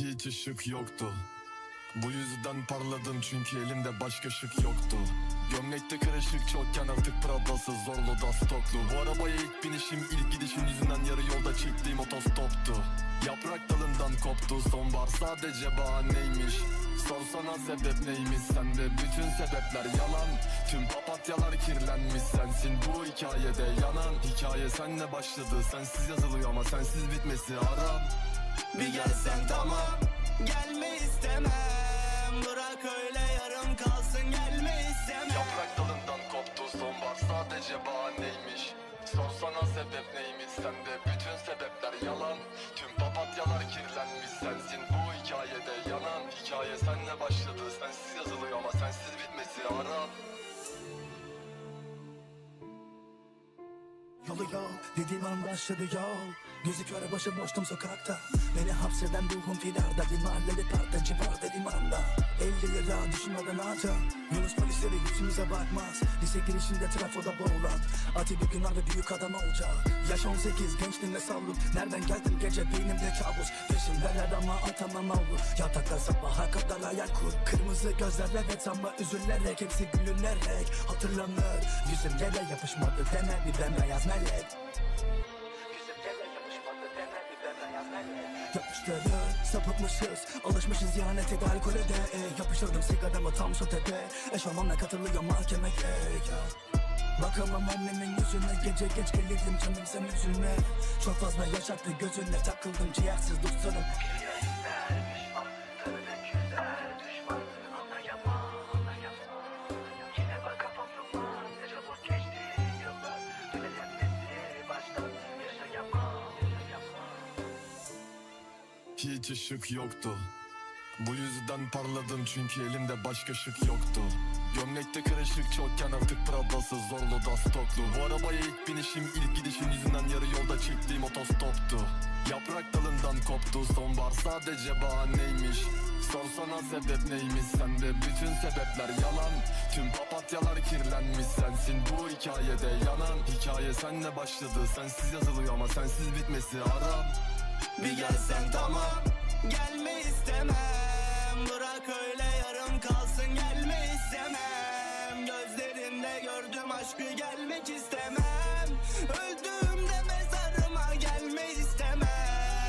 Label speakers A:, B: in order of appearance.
A: Hiç ışık yoktu. Bu yüzden parladım çünkü elimde başka şık yoktu. Gömlekte kırışık çokken artık Prada'sı zorlu da stoklu. Bu arabaya ilk binişim ilk gidişim yüzünden yarı yolda çektiğim otostoptu. Yaprak dalından koptu sonbahar sadece bahaneymiş. Sorsana sebep neymiş sende bütün sebepler yalan. Tüm papatyalar kirlenmiş sensin bu hikayede yanan. Hikaye senle başladı sensiz yazılıyor ama sensiz bitmesi haram
B: Bir gelsen tamam Gelme istemem. Bırak öyle yarım kalsın gelme istemem.
A: Yaprak dalından koptu sonbahar sadece bahaneymiş. Sorsana sebep neymiş sende bütün sebepler yalan. Tüm papatyalar kirlenmiş sensin bu hikayede yanan. Hikaye senle başladı sensiz yazılıyor ama sensiz bitmesi haram
C: Yolu yol. Dediğim an başladı yol. Gözü kör başı boştum sokakta. Beni hapseden ruhum filarda Bir mahallede partacı vardı limanda. 50 lira düşünmeden harca Yunus polisleri yüzümüze bakmaz. Lise girişinde trafoda boğulan Ati bir gün abi büyük adam olacak. Yaş 18 gençliğinde savruk. Nereden geldim? Gece beynimde kabus. Peşimdeler ama atamam avlu. Yatakta sabaha kadar hayal kur. Kırmızı gözler evet ama üzülerek. Hepsi gülünerek hatırlanır. Yüzüm yere yapışmadı deme bir bembeyaz melek. Yüzüm yere yapışmadı deme bir bembeyaz melek. Yapıştırır sapıtmışız. Alışmışız ihanete de alkole de. E, Yapıştırdım sigaramı tam sotede Eşofmanla katılıyor mahkemeye ya. Bakamam annemin yüzüne. Gece geç gelirdim canım sen üzülme. Çok fazla yaşattı gözüne Takıldım ciğersiz dostlarım.
A: Hiç ışık yoktu Bu yüzden parladım çünkü elimde başka şık yoktu. Gömlekte kırışık çokken artık Prada'sı zorlu da stoklu Bu arabaya ilk binişim ilk gidişim yüzünden yarı yolda çektiğim otostoptu. Yaprak dalından koptu sonbahar sadece bahaneymiş. Sorsana sebep neymiş sende bütün sebepler yalan. Tüm papatyalar kirlenmiş sensin bu hikayede yanan. Hikaye senle başladı sensiz yazılıyor ama sensiz bitmesi haram.
B: Bir gelsen tamam Gelme istemem Bırak öyle yarım kalsın gelme istemem. Gözlerinde gördüm aşkı gelmek istemem